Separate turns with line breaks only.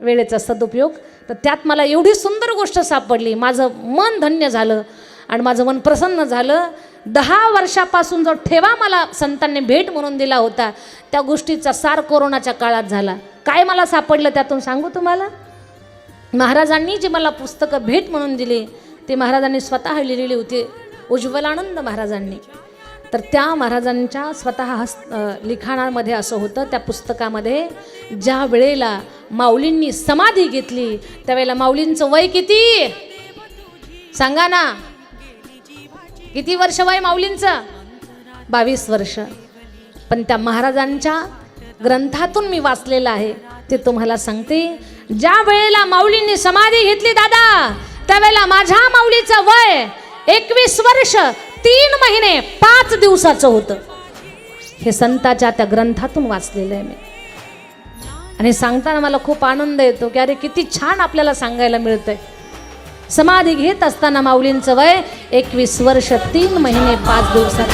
वेळेचा सदुपयोग. तर त्यात मला एवढी सुंदर गोष्ट सापडली. माझं मन धन्य झालं आणि माझं मन प्रसन्न झालं. दहा वर्षापासून जो ठेवा मला संतांनी भेट म्हणून दिला होता त्या गोष्टीचा सार कोरोनाच्या काळात झाला. काय मला सापडलं त्यातून सांगू तुम्हाला? महाराजांनी जी मला पुस्तकं भेट म्हणून दिली ती महाराजांनी स्वतः लिहिलेली होती उज्ज्वलानंद महाराजांनी. तर त्या महाराजांच्या स्वतः हस्त लिखाणामध्ये असं होतं त्या पुस्तकामध्ये ज्या वेळेला माऊलींनी समाधी घेतली. त्यावेळेला माऊलींचं वय किती? सांगा ना. किती वर्ष वय माऊलींचं? बावीस वर्ष. पण त्या महाराजांच्या ग्रंथातून मी वाचलेलं आहे. ते तुम्हाला सांगते. ज्या वेळेला माऊलींनी समाधी घेतली दादा त्यावेळेला माझ्या माऊलीचं वय एकवीस वर्ष तीन महिने पाच दिवसाचं होतं. हे संताच्या त्या ग्रंथातून वाचलेलं आहे मी. आणि सांगताना मला खूप आनंद येतो की अरे किती छान आपल्याला सांगायला मिळतंय. समाधी घेत असताना माऊलींचं वय एकवीस वर्ष तीन महिने पाच
दिवसात